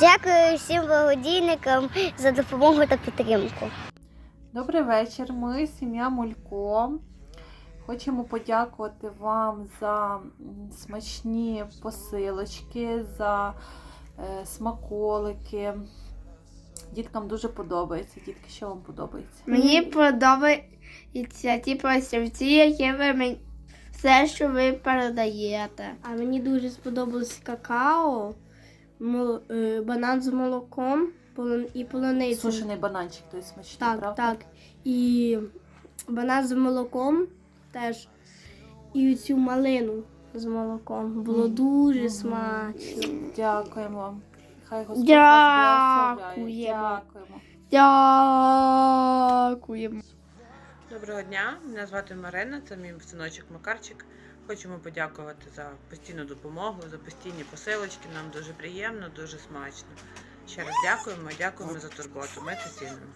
Дякую всім благодійникам за допомогу та підтримку. Добрий вечір. Ми, сім'я Мулько. Хочемо подякувати вам за смачні посилочки, за е, смаколики. Діткам дуже подобається. Дітки, що вам подобається? Мені подобається ті пластівці, які ви мені все, що ви передаєте. А мені дуже сподобалось какао, банан з молоком і полуниця. Сушений бананчик, той смачний, Так, правда? так. І банан з молоком теж. І цю малину з молоком. Було дуже смачно. Дякуємо. Хай Господь вас благословляє. Дякуємо. Дякуємо. Доброго дня, мене звати Марина, це мій синочок Макарчик. Хочемо подякувати за постійну допомогу, за постійні посилочки. Нам дуже приємно, дуже смачно. Ще раз дякуємо, дякуємо за турботу. Ми це цінимо.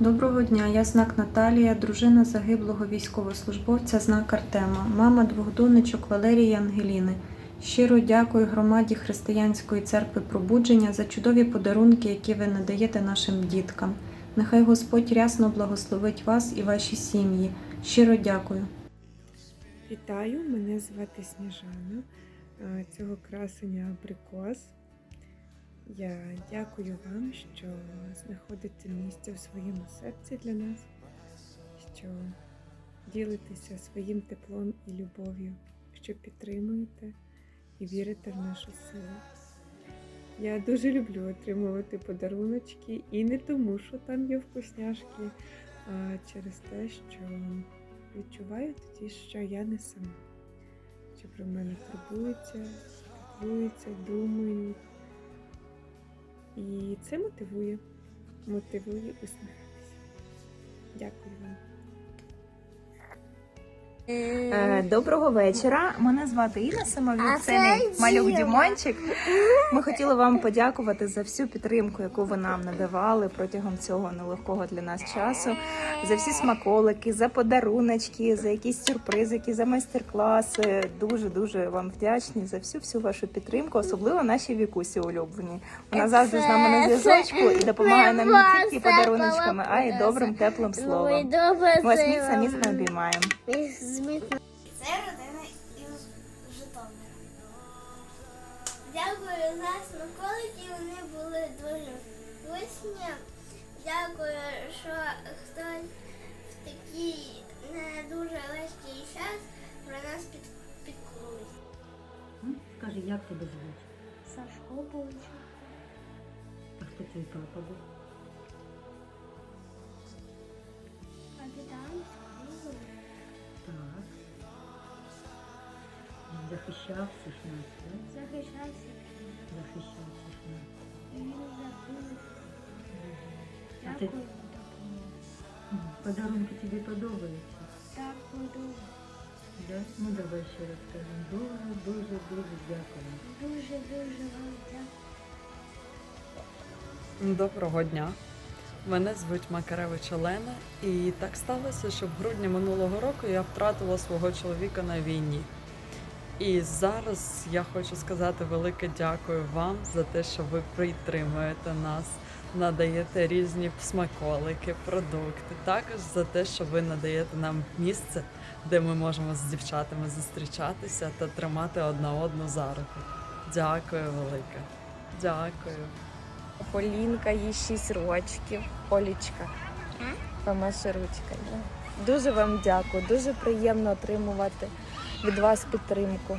Доброго дня, я знак Наталія, дружина загиблого військовослужбовця знак Артема, мама двох донечок Валерії і Ангеліни. Щиро дякую громаді Християнської церкви пробудження за чудові подарунки, які ви надаєте нашим діткам. Нехай Господь рясно благословить вас і ваші сім'ї. Щиро дякую. Вітаю, мене звати Сніжана. Цього красення абрикос. Я дякую вам, що знаходите місце в своєму серці для нас, що ділитеся своїм теплом і любов'ю, що підтримуєте і вірите в нашу силу. Я дуже люблю отримувати подаруночки і не тому, що там є вкусняшки, а через те, що відчуваю тоді, що я не сама, що про мене турбуються, турбується, думають. І це мотивує, мотивує усміхатися. Дякую вам. Е, Доброго вечора. Мене звати Інна А Це мій малюк Дімончик. Ми хотіли вам подякувати за всю підтримку, яку ви нам надавали протягом цього нелегкого для нас часу. За всі смаколики, за подаруночки, за якісь сюрпризики, за майстер-класи. Дуже дуже вам вдячні за всю всю вашу підтримку, особливо нашій вікусі улюблені. Вона завжди з нами на зв'язочку і допомагає нам не тільки подаруночками, а й добрим теплим словом. Ми вас міцно міцно обіймаємо. Це родина із Житомира. Дякую за смаколики, вони були дуже вкусні. Дякую, що хтось в такий не дуже легкий час про нас під, піклується. Скажи, як тебе звуть? Сашко Бовчик. А хто твій папа був? Захищав всіх нас, так? Захищав всіх нас. Він загинув. А ти подарунки тобі подобаються? Так. Да? Ну давай ще раз скажемо. Дуже, дуже, дуже дякую. Дуже дуже вам дякую. Доброго дня. Мене звуть Макаревич Олена, і так сталося, що в грудні минулого року я втратила свого чоловіка на війні. І зараз я хочу сказати велике дякую вам за те, що ви підтримуєте нас, надаєте різні смаколики, продукти. Також за те, що ви надаєте нам місце, де ми можемо з дівчатами зустрічатися та тримати одна одну за руку. Дякую велике. Дякую. Полінка, їй 6 рочків. Олічка. Помаши ручкою. Дуже вам дякую. Дуже приємно отримувати від вас підтримку.